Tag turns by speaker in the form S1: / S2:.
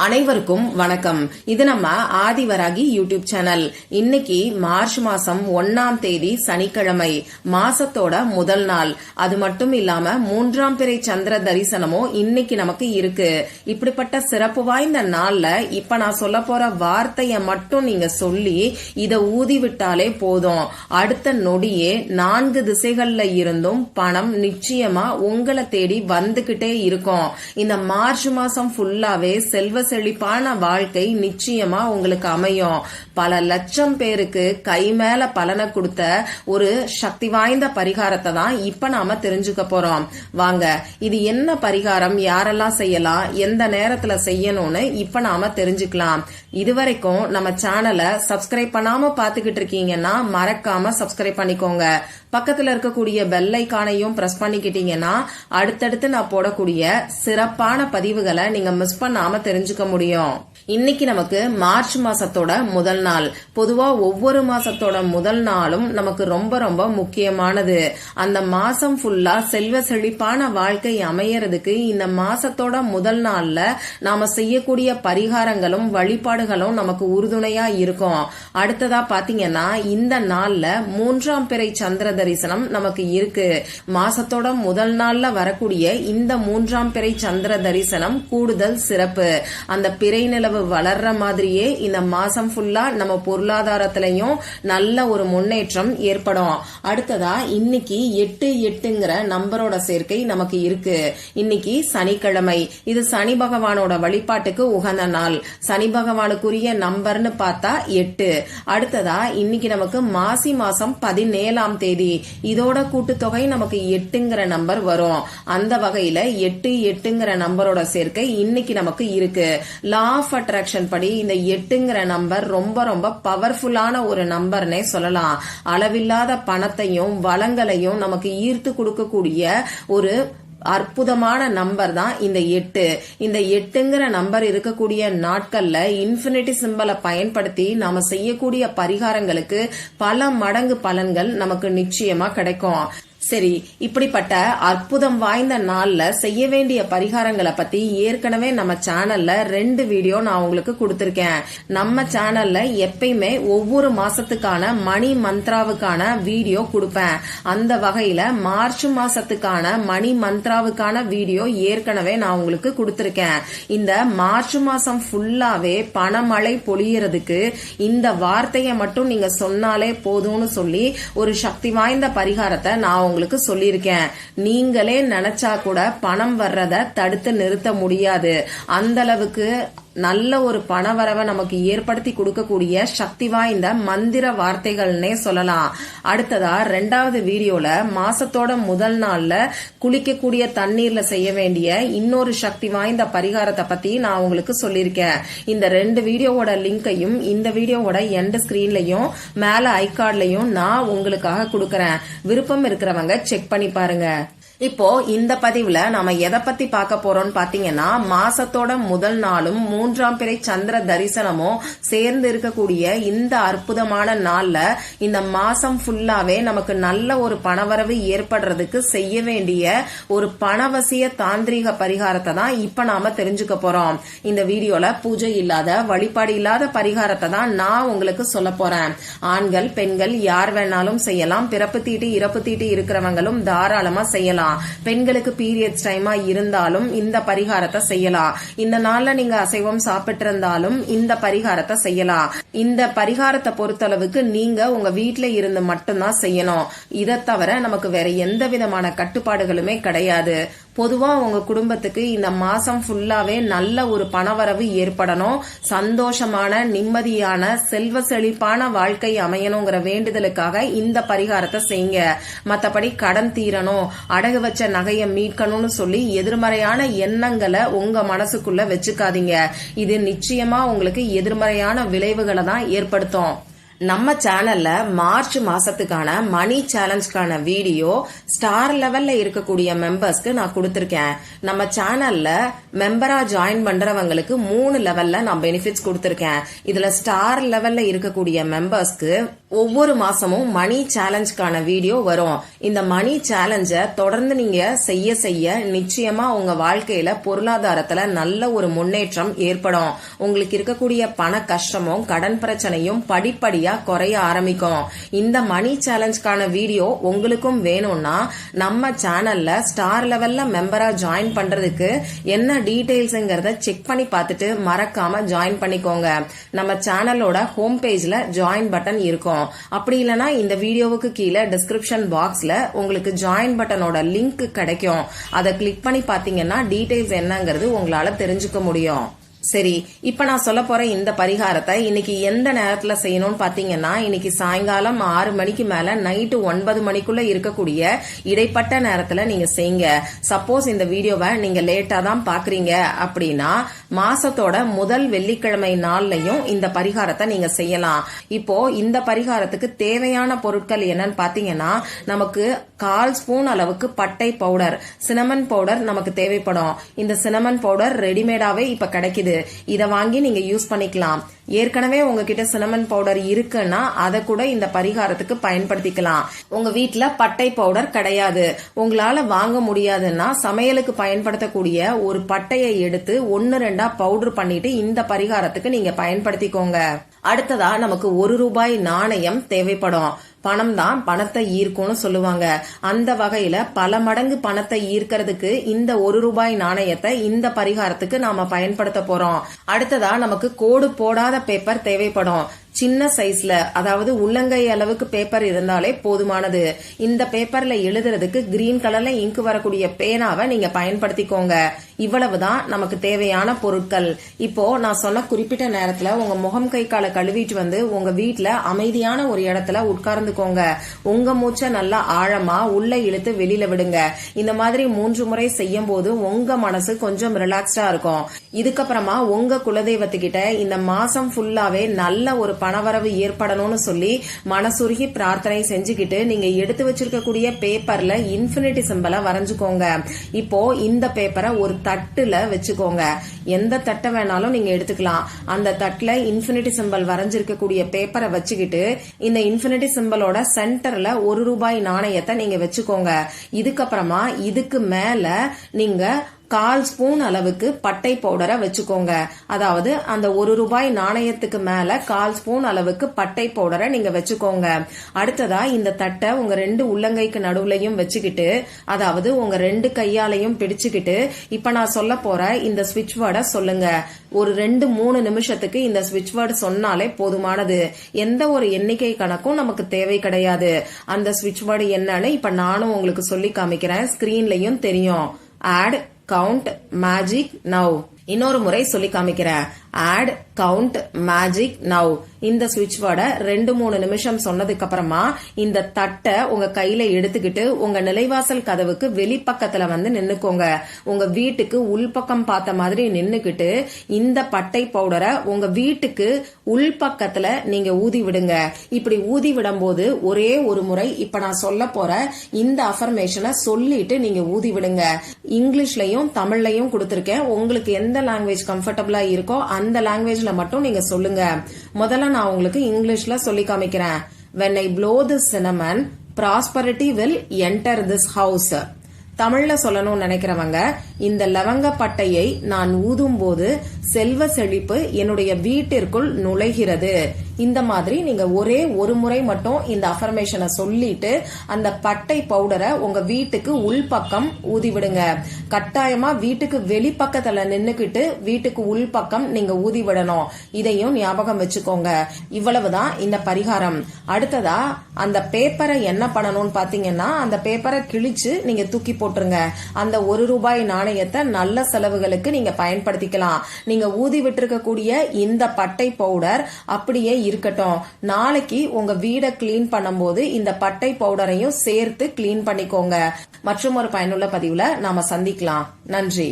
S1: அனைவருக்கும் வணக்கம். இது நம்ம ஆதிவராகி யூடியூப் சேனல். இன்னைக்கு மார்ச் மாசம் ஒன்னாம் தேதி சனிக்கிழமை மாசத்தோட முதல் நாள். அது மட்டும் இல்லாம மூன்றாம் பிறை சந்திர தரிசனமும் இன்னைக்கு நமக்கு இருக்கு. இப்படிப்பட்ட சிறப்பு வாய்ந்த நாள்ல இப்ப நான் சொல்ல போற வார்த்தைய மட்டும் நீங்க சொல்லி இத ஊதி விட்டாலே போதும். அடுத்த நொடியே நான்கு திசைகள்ல இருந்தும் பணம் நிச்சயமா உங்களை தேடி வந்துகிட்டே இருக்கும். இந்த மார்ச் மாசம் ஃபுல்லாவே செல்வ செழிப்பான வாழ்க்கை நிச்சயமா உங்களுக்கு அமையும். பல லட்சம் பேருக்கு கை மேல பலனை கொடுத்த ஒரு சக்தி வாய்ந்த பரிகாரத்தை தான் இப்ப நாம தெரிஞ்சுக்க போறோம். வாங்க இது என்ன பரிகாரம்? யாரெல்லாம் செய்யலாம்? எந்த நேரத்துல செய்யணும்னு இப்ப நாம தெரிஞ்சுக்கலாம். இதுவரைக்கும் நம்ம சேனலை சப்ஸ்கிரைப் பண்ணாம பாத்துக்கிட்டு இருக்கீங்கன்னா மறக்காம சப்ஸ்கிரைப் பண்ணிக்கோங்க. பக்கத்துல இருக்கக்கூடிய பெல் ஐக்கானையும் பிரஸ் பண்ணிக்கிட்டீங்கன்னா அடுத்தடுத்து நான் போடக்கூடிய சிறப்பான பதிவுகளை நீங்க மிஸ் பண்ணாம தெரிஞ்சுக்க முடியும். இன்னைக்கு நமக்கு மார்ச் மாசத்தோட முதல் நாள். பொதுவா ஒவ்வொரு மாசத்தோட முதல் நாளும் நமக்கு ரொம்ப ரொம்ப முக்கியமானது. அந்த மாசம் ஃபுல்லா செல்வ செழிப்பான வாழ்க்கை அமையறதுக்கு இந்த மாசத்தோட முதல் நாள்ல நாம செய்யக்கூடிய பரிகாரங்களும் வழிபாடுகளும் நமக்கு உறுதுணையா இருக்கும். அடுத்ததா பாத்தீங்கன்னா இந்த நாள்ல மூன்றாம் பிறை சந்திர தரிசனம் நமக்கு இருக்கு. மாசத்தோட முதல் நாள்ல வரக்கூடிய இந்த மூன்றாம் பிறை சந்திர தரிசனம் கூடுதல் சிறப்பு. அந்த பிறை நிலவு வளர்ற மாதிரியே இந்த மாசம் ஃபுல்லா நம்ம பொருளாதாரத்திலையும் நல்ல ஒரு முன்னேற்றம் ஏற்படும். அடுத்ததா இன்னைக்கு எட்டு எட்டுங்கிற நம்பரோட சேர்க்கை நமக்கு இருக்கு. இன்னைக்கு சனிக்கிழமை. இது சனி பகவானோட வழிபாட்டுக்கு உகந்த நாள். சனி பகவானுக்குரிய நம்பர்னு பார்த்தா எட்டு. அடுத்ததா இன்னைக்கு நமக்கு மாசி மாசம் பதினேழாம் தேதி. இதோட கூட்டுத்தொகை நமக்கு எட்டுங்கிற நம்பர் வரும். அந்த வகையில எட்டு எட்டுங்கிற நம்பரோட சேர்க்கை இன்னைக்கு நமக்கு இருக்கு. லா ஆஃப் அட்ராக்ஷன் படி இந்த எட்டுங்கிற நம்பர் ரொம்ப ரொம்ப பவர்ஃபுல்லான ஒரு நம்பர்னே சொல்லலாம். அளவில்லாத பணத்தையும் வளங்களையும் நமக்கு ஈர்த்து கொடுக்கக்கூடிய ஒரு அற்புதமான நம்பர் தான் இந்த எட்டு. இந்த எட்டுங்கிற நம்பர் இருக்கக்கூடிய நாட்கள்ல இன்ஃபினிட்டி சிம்பலை பயன்படுத்தி நாம செய்யக்கூடிய பரிகாரங்களுக்கு பல மடங்கு பலன்கள் நமக்கு நிச்சயமா கிடைக்கும். சரி இப்படிப்பட்ட அற்புதம் வாய்ந்த நாள்ல செய்ய வேண்டிய பரிகாரங்களை பத்தி ஏற்கனவே நம்ம சேனல்ல ரெண்டு வீடியோ நான் உங்களுக்கு கொடுத்திருக்கேன். நம்ம சேனல்ல எப்பயுமே ஒவ்வொரு மாசத்துக்கான மணி மந்த்ராவுக்கான வீடியோ கொடுப்பேன். அந்த வகையில மார்ச் மாசத்துக்கான மணி மந்த்ராவுக்கான வீடியோ ஏற்கனவே நான் உங்களுக்கு கொடுத்திருக்கேன். இந்த மார்ச் மாசம் ஃபுல்லாவே பணமழை பொழியறதுக்கு இந்த வார்த்தையை மட்டும் நீங்க சொன்னாலே போதும்னு சொல்லி ஒரு சக்தி வாய்ந்த பரிகாரத்தை நான் உங்களுக்கு சொல்லியிருக்கேன். நீங்களே நினைச்சா கூட பணம் வர்றத தடுத்து நிறுத்த முடியாது. அந்த அளவுக்கு நல்ல ஒரு பணவரவை நமக்கு ஏற்படுத்தி கொடுக்கக்கூடிய சக்தி வாய்ந்த மந்திர வார்த்தைகள்னே சொல்லலாம். அடுத்ததா ரெண்டாவது வீடியோல மாசத்தோட முதல் நாள்ல குளிக்கக்கூடிய தண்ணீர்ல செய்ய வேண்டிய இன்னொரு சக்தி வாய்ந்த பரிகாரத்தை பத்தி நான் உங்களுக்கு சொல்லியிருக்கேன். இந்த ரெண்டு வீடியோவோட லிங்கையும் இந்த வீடியோவோட எண்ட் ஸ்கிரீன்லயும் மேல ஐகார்ட்லயும் நான் உங்களுக்காக கொடுக்கறேன். விருப்பம் இருக்கிறவங்க செக் பண்ணி பாருங்க. இப்போ இந்த பதிவுல நாம எதை பத்தி பார்க்க போறோம்னு பாத்தீங்கன்னா மாசத்தோட முதல் நாளும் மூன்றாம் பிறை சந்திர தரிசனமும் சேர்ந்து இருக்கக்கூடிய இந்த அற்புதமான நாள்ல இந்த மாசம் ஃபுல்லாவே நமக்கு நல்ல ஒரு பணவரவு ஏற்படுறதுக்கு செய்ய வேண்டிய ஒரு பணவசிய தாந்திரிக பரிகாரத்தை தான் இப்ப நாம தெரிஞ்சுக்க போறோம். இந்த வீடியோல பூஜை இல்லாத வழிபாடு இல்லாத பரிகாரத்தை தான் நான் உங்களுக்கு சொல்ல போறேன். ஆண்கள் பெண்கள் யார் வேணாலும் செய்யலாம். பிறப்பு தீட்டு இறப்பு தீட்டு இருக்கிறவங்களும் தாராளமா செய்யலாம். பெண்களுக்கு பீரியட்ஸ் டைமா இருந்தாலும் இந்த பரிகாரத்தை செய்யலாம் இந்த நாள்ல நீங்க அசைவம் சாப்பிட்டு இருந்தாலும் இந்த பரிகாரத்தை செய்யலாம் இந்த பரிகாரத்தை பொறுத்தளவுக்கு நீங்க உங்க வீட்டுல இருந்து மட்டும்தான் செய்யணும். இதை தவிர நமக்கு வேற எந்த விதமான கட்டுப்பாடுகளுமே கிடையாது. பொதுவா உங்க குடும்பத்துக்கு இந்த மாசம் ஃபுல்லாவே நல்ல ஒரு பணவரவு ஏற்படணும். சந்தோஷமான நிம்மதியான செல்வ செழிப்பான வாழ்க்கை அமையணுங்கிற வேண்டுதலுக்காக இந்த பரிகாரத்தை செய்யுங்க. மத்தபடி கடன் தீரணும். அடகு வச்ச நகையை மீட்கணும்னு சொல்லி எதிர்மறையான எண்ணங்களை உங்க மனசுக்குள்ள வச்சுக்காதீங்க. இது நிச்சயமா உங்களுக்கு எதிர்மறையான விளைவுகளை தான் ஏற்படுத்தும். நம்ம சேனல்ல மார்ச் மாசத்துக்கான மணி சேலஞ்சுக்கான வீடியோ ஸ்டார் லெவல்ல இருக்கக்கூடிய மெம்பர்ஸ்க்கு நான் கொடுத்திருக்கேன். நம்ம சேனல்ல மெம்பரா ஜாயின் பண்றவங்களுக்கு மூணு லெவல்ல நான் பெனிஃபிட்ஸ் கொடுத்திருக்கேன். இதுல ஸ்டார் லெவல்ல இருக்கக்கூடிய மெம்பர்ஸ்க்கு ஒவ்வொரு மாசமும் மணி சேலஞ்சுக்கான வீடியோ வரும். இந்த மணி சேலஞ்சை தொடர்ந்து நீங்க செய்ய செய்ய நிச்சயமா உங்க வாழ்க்கையில பொருளாதாரத்துல நல்ல ஒரு முன்னேற்றம் ஏற்படும். உங்களுக்கு இருக்கக்கூடிய பண கஷ்டமும் கடன் பிரச்சனையும் படிப்படியா குறைய ஆரம்பிக்கும். இந்த மணி சேலஞ்சுக்கான வீடியோ உங்களுக்கும் வேணும்னா நம்ம சேனல்ல ஸ்டார் லெவல்ல மெம்பரா ஜாயின் பண்றதுக்கு என்ன டீடைல்ஸ்ங்கிறத செக் பண்ணி பார்த்துட்டு மறக்காம ஜாயின் பண்ணிக்கோங்க. நம்ம சேனலோட ஹோம் பேஜ்ல ஜாயின் பட்டன் இருக்கும். அப்படி இல்லைன்னா இந்த வீடியோவுக்கு கீழே டிஸ்கிரிப்ஷன் பாக்ஸ்ல உங்களுக்கு ஜாயின் பட்டனோட லிங்க் கிடைக்கும். அதை கிளிக் பண்ணி பாத்தீங்கன்னா டீடைல்ஸ் என்னங்கிறது உங்களால தெரிஞ்சுக்க முடியும். சரி இப்ப நான் சொல்ல போற இந்த பரிகாரத்தை இன்னைக்கு எந்த நேரத்துல செய்யணும்னு பாத்தீங்கன்னா இன்னைக்கு சாயங்காலம் ஆறு மணிக்கு மேல நைட்டு ஒன்பது மணிக்குள்ள இருக்கக்கூடிய இடைப்பட்ட நேரத்துல நீங்க செய்யுங்க சப்போஸ் இந்த வீடியோவை நீங்க லேட்டா தான் பாக்குறீங்க அப்படின்னா மாசத்தோட முதல் வெள்ளிக்கிழமை நாள்லயும் இந்த பரிகாரத்தை நீங்க செய்யலாம். இப்போ இந்த பரிகாரத்துக்கு தேவையான பொருட்கள் என்னன்னு பாத்தீங்கன்னா நமக்கு கால் ஸ்பூன் அளவுக்கு பட்டை பவுடர் சினமன் பவுடர் நமக்கு தேவைப்படும். இந்த சினமன் பவுடர் ரெடிமேடாவே இப்ப கிடைக்குது. இதை வாங்கி நீங்க யூஸ் பண்ணிக்கலாம். ஏற்கனவே உங்ககிட்ட சினமன் பவுடர் இருக்குன்னா அதை கூட இந்த பரிகாரத்துக்கு பயன்படுத்திக்கலாம். உங்க வீட்டுல பட்டை பவுடர் கிடையாது. உங்களால வாங்க முடியாதுன்னா சமையலுக்கு பயன்படுத்தக்கூடிய ஒரு பட்டையை எடுத்து ஒன்னு ரெண்டா பவுடர் பண்ணிட்டு இந்த பரிகாரத்துக்கு நீங்க பயன்படுத்திக்கோங்க. அடுத்ததா நமக்கு ஒரு ரூபாய் நாணயம் தேவைப்படும். பணம் தான் பணத்தை ஈர்க்கும்னு சொல்லுவாங்க. அந்த வகையில பல மடங்கு பணத்தை ஈர்க்கிறதுக்கு இந்த ஒரு ரூபாய் நாணயத்தை இந்த பரிகாரத்துக்கு நாம பயன்படுத்த போறோம். அடுத்ததா நமக்கு கோடு போடாத பேப்பர் தேவைப்படும். சின்ன சைஸ்ல அதாவது உள்ளங்கை அளவுக்கு பேப்பர் இருந்தாலே போதுமானது. இந்த பேப்பர்ல எழுதுறதுக்கு கிரீன் கலர்ல இங்க் வரக்கூடிய பேனாவை நீங்க பயன்படுத்திக்கோங்க. இவ்வளவுதான் நமக்கு தேவையான பொருட்கள். இப்போ நான் சொன்ன குறிப்பிட்ட நேரத்துல உங்க முகம் கை காலை கழுவிட்டு வந்து உங்க வீட்டுல அமைதியான ஒரு இடத்துல உட்கார்ந்துக்கோங்க. உங்க மூச்சை நல்லா ஆழமா உள்ள இழுத்து வெளியில விடுங்க. இந்த மாதிரி மூன்று முறை செய்யும் போது உங்க மனசு கொஞ்சம் ரிலாக்ஸ்டா இருக்கும். இதுக்கப்புறமா உங்க குலதெய்வத்துக்கிட்ட இந்த மாசம் ஃபுல்லாவே நல்ல ஒரு பணவரவு ஏற்படணும்னு சொல்லி மனசுருகி பிரார்த்தனை செஞ்சுக்கிட்டு நீங்க எடுத்து வச்சிருக்கக்கூடிய பேப்பர்ல இன்ஃபினிட்டி சிம்பலை வரைஞ்சுக்கோங்க. இப்போ இந்த பேப்பரை ஒரு தட்டுல வச்சுக்கோங்க. எந்த தட்டை வேணாலும் நீங்க எடுத்துக்கலாம். அந்த தட்டுல இன்ஃபினிட்டி சிம்பல் வரைஞ்சிருக்கக்கூடிய பேப்பரை வச்சுக்கிட்டு இந்த இன்ஃபினிட்டி சிம்பலோட சென்டர்ல ஒரு ரூபாய் நாணயத்தை நீங்க வச்சுக்கோங்க. இதுக்கப்புறமா இதுக்கு மேல நீங்க கால் ஸ்பூன் அளவுக்கு பட்டை பவுடரை வச்சுக்கோங்க. அதாவது அந்த ஒரு ரூபாய் நாணயத்துக்கு மேல கால் ஸ்பூன் அளவுக்கு பட்டை பவுடரை நீங்க வச்சுக்கோங்க. அடுத்ததா இந்த தட்டை உங்க ரெண்டு உள்ளங்கைக்கு நடுவுலையும் வச்சுக்கிட்டு அதாவது உங்க ரெண்டு கையாலையும் பிடிச்சுக்கிட்டு இப்ப நான் சொல்ல போற இந்த ஸ்விட்ச் வேர்டை சொல்லுங்க. ஒரு ரெண்டு மூணு நிமிஷத்துக்கு இந்த ஸ்விட்ச் வேர்டு சொன்னாலே போதுமானது. எந்த ஒரு எண்ணிக்கை கணக்கும் நமக்கு தேவை கிடையாது. அந்த ஸ்விட்ச் வேர்டு என்னன்னு இப்ப நானும் உங்களுக்கு சொல்லி காமிக்கிறேன். ஸ்கிரீன்லயும் தெரியும். ஆட் கவுண்ட் மேஜிக் நவ் இன்னொரு முறை சொல்லி காமிக்கிறேன். ஆட் கவுண்ட் மேஜிக் நவ் இந்த சுவிட்ச் வேர்டை ரெண்டு மூணு நிமிஷம் சொன்னதுக்கு அப்புறமா இந்த தட்டை உங்க கையில எடுத்துக்கிட்டு உங்க நிலைவாசல் கதவுக்கு வெளிப்பக்கத்துல வந்து நின்னுக்கோங்க. உங்க வீட்டுக்கு உள்பக்கம் பார்த்த மாதிரி நின்னுக்கிட்டு இந்த பட்டை பவுடரை உங்க வீட்டுக்கு உள்பக்கத்துல நீங்க ஊதி விடுங்க. இப்படி ஊதி விடும்போது ஒரே ஒரு முறை இப்ப நான் சொல்ல போற இந்த அஃபர்மேஷனை சொல்லிட்டு நீங்க ஊதி விடுங்க. இங்கிலீஷ்லயும் தமிழ்லயும் கொடுத்துருக்கேன். உங்களுக்கு எந்த லாங்குவேஜ் கம்ஃபர்டபுளா இருக்கோ அந்த லாங்குவேஜ்ல மட்டும் நீங்க சொல்லுங்க. முதல்ல நான் உங்களுக்கு இங்கிலீஷ்ல சொல்லி காமிக்கிறேன். When I blow this cinnamon prosperity will enter this house தமிழ்ல சொல்லணும்னு நினைக்கிறவங்க இந்த லவங்க பட்டையை நான் ஊதும் போது செல்வ செழிப்பு என்னுடைய வீட்டிற்குள் நுழைகிறது. இந்த மாதிரி நீங்க ஒரே ஒரு முறை மட்டும் இந்த அஃபர்மேஷனை சொல்லிட்டு அந்த பட்டை பவுடரை உங்க வீட்டுக்கு உள்பக்கம் ஊதி விடுங்க கட்டாயமா வீட்டுக்கு வெளிப்பக்கத்துல நின்னுக்கிட்டு வீட்டுக்கு உள்பக்கம் நீங்க ஊதி விடணும் இதையும் ஞாபகம் வச்சுக்கோங்க. இவ்வளவுதான் இந்த பரிகாரம். அடுத்ததா அந்த பேப்பரை என்ன பண்ணணும்னு பாத்தீங்கன்னா அந்த பேப்பரை கிழிச்சு நீங்க தூக்கி போட்டுருங்க. அந்த ஒரு ரூபாய் நாணயத்தை நல்ல செலவுகளுக்கு நீங்க பயன்படுத்திக்கலாம். நீங்க ஊதி விட்டுருக்கக்கூடிய இந்த பட்டை பவுடர் அப்படியே இருக்கட்டும். நாளைக்கு உங்க வீடை கிளீன் பண்ணும்போது இந்த பட்டை பவுடரையும் சேர்த்து கிளீன் பண்ணிக்கோங்க. மற்றும் ஒரு பயனுள்ள பதிவுல நாம சந்திக்கலாம். நன்றி.